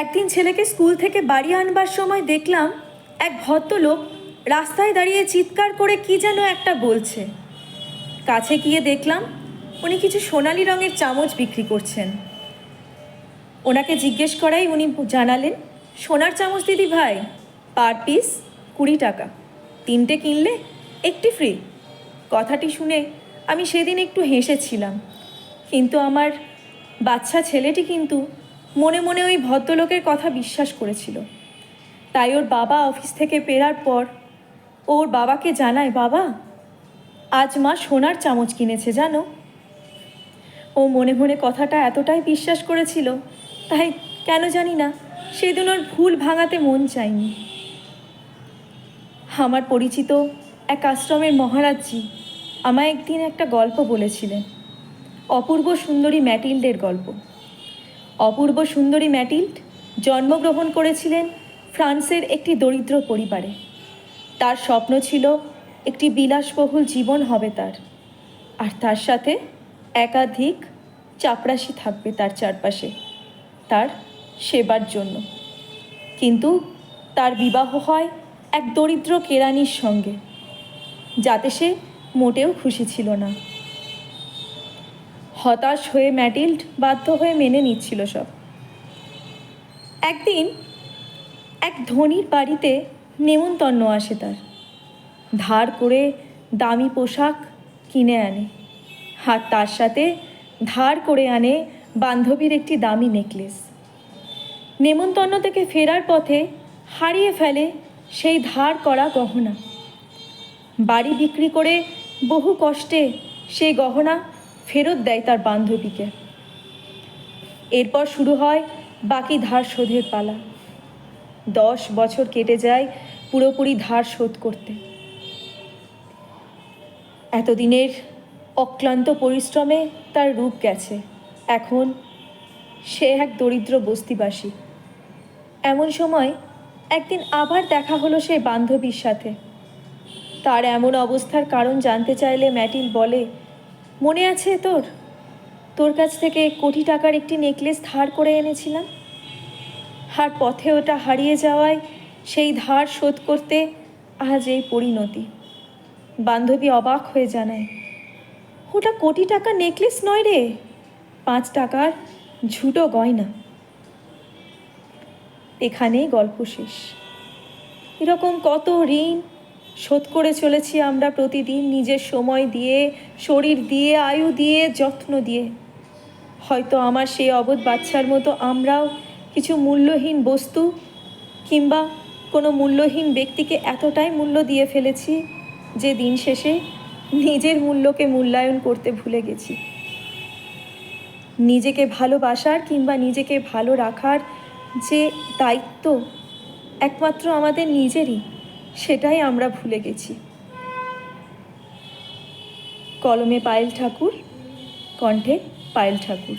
একদিন ছেলেকে স্কুল থেকে বাড়ি আনবার সময় দেখলাম এক ভদ্রলোক রাস্তায় দাঁড়িয়ে চিৎকার করে কি যেন একটা বলছে। কাছে গিয়ে দেখলাম উনি কিছু সোনালি রঙের চামচ বিক্রি করছেন। ওনাকে জিজ্ঞেস করাই উনি জানালেন, সোনার চামচ দিদি ভাই, পার পিস কুড়ি টাকা, তিনটে কিনলে একটি ফ্রি কথাটি শুনে আমি সেদিন একটু হেসেছিলাম। কিন্তু আমার বাচ্চা ছেলেটি কিন্তু মনে মনে ওই ভদ্রলোকের কথা বিশ্বাস করেছিল। তাই ওর বাবা অফিস থেকে ফেরার পর ওর বাবাকে জানায়, বাবা, আজ মা সোনার চামচ কিনেছে, জানো? ও মনে মনে কথাটা এতটাই বিশ্বাস করেছিল, তাই কেন জানি না, সেদিন ওর ভুল ভাঙাতে মন চায়নি। আমার পরিচিত এক আশ্রমের মহারাজজি আমায় একদিন একটা গল্প বলেছিলেন, অপূর্ব সুন্দরী ম্যাটিল্ডের গল্প। অপূর্ব সুন্দরী ম্যাটিল্ড জন্মগ্রহণ করেছিলেন ফ্রান্সের একটি দরিদ্র পরিবারে। তার স্বপ্ন ছিল একটি বিলাসবহুল জীবন হবে তার। আর তার সাথে একাধিক চাপরাশি থাকবে তার চারপাশে, তার সেবার জন্য। কিন্তু তার বিবাহ হয় এক দরিদ্র কেরানির সঙ্গে, যাতে সে মোটেও খুশি ছিল না। হতাশ হয়ে ম্যাটিল্ড বাধ্য হয়ে মেনে নিচ্ছিল সব। একদিন এক ধনীর বাড়িতে নেমন্তন্ন আসে তার। ধার করে দামি পোশাক কিনে আনে আর তার সাথে ধার করে আনে বান্ধবীর একটি দামি নেকলেস। নেমন্তন্ন থেকে ফেরার পথে হারিয়ে ফেলে সেই ধার করা গহনা। বাড়ি বিক্রি করে বহু কষ্টে সেই গহনা ফেরত দেয় তার বান্ধবীকে। এরপর শুরু হয় বাকি ধার শোধের পালা। দশ বছর কেটে যায় পুরোপুরি ধার শোধ করতে। এতদিনের অক্লান্ত পরিশ্রমে তার রূপ গেছে। এখন সে এক দরিদ্র বস্তিবাসী। এমন সময় একদিন আবার দেখা হলো সেই বান্ধবীর সাথে। তার এমন অবস্থার কারণ জানতে চাইলে ম্যাটিল বলে মনে আছে তোর? তোর কাছ থেকে কোটি টাকার একটি নেকলেস ধার করে এনেছিলাম। আর পথে ওটা হারিয়ে যাওয়ায় সেই ধার শোধ করতে আজ এই পরিণতি। বান্ধবী অবাক হয়ে জানায়, ওটা কোটি টাকা নেকলেস নয় রে। পাঁচ টাকার ঝুটো গয়না। এখানেই গল্প শেষ। এরকম কত ঋণ শোধ করে চলেছি আমরা প্রতিদিন নিজের সময় দিয়ে, শরীর দিয়ে, আয়ু দিয়ে, যত্ন দিয়ে। হয়তো আমার সেই অবোধ বাচ্চার মতো আমরাও কিছু মূল্যহীন বস্তু কিংবা কোনো মূল্যহীন ব্যক্তিকে এতটাই মূল্য দিয়ে ফেলেছি যে দিন শেষে নিজের মূল্যকে মূল্যায়ন করতে ভুলে গেছি। নিজেকে ভালোবাসার কিংবা নিজেকে ভালো রাখার যে দায়িত্ব একমাত্র আমাদের নিজেরই। সেটাই আমরা ভুলে গেছি। কলমে পায়েল ঠাকুর কণ্ঠে পায়েল ঠাকুর।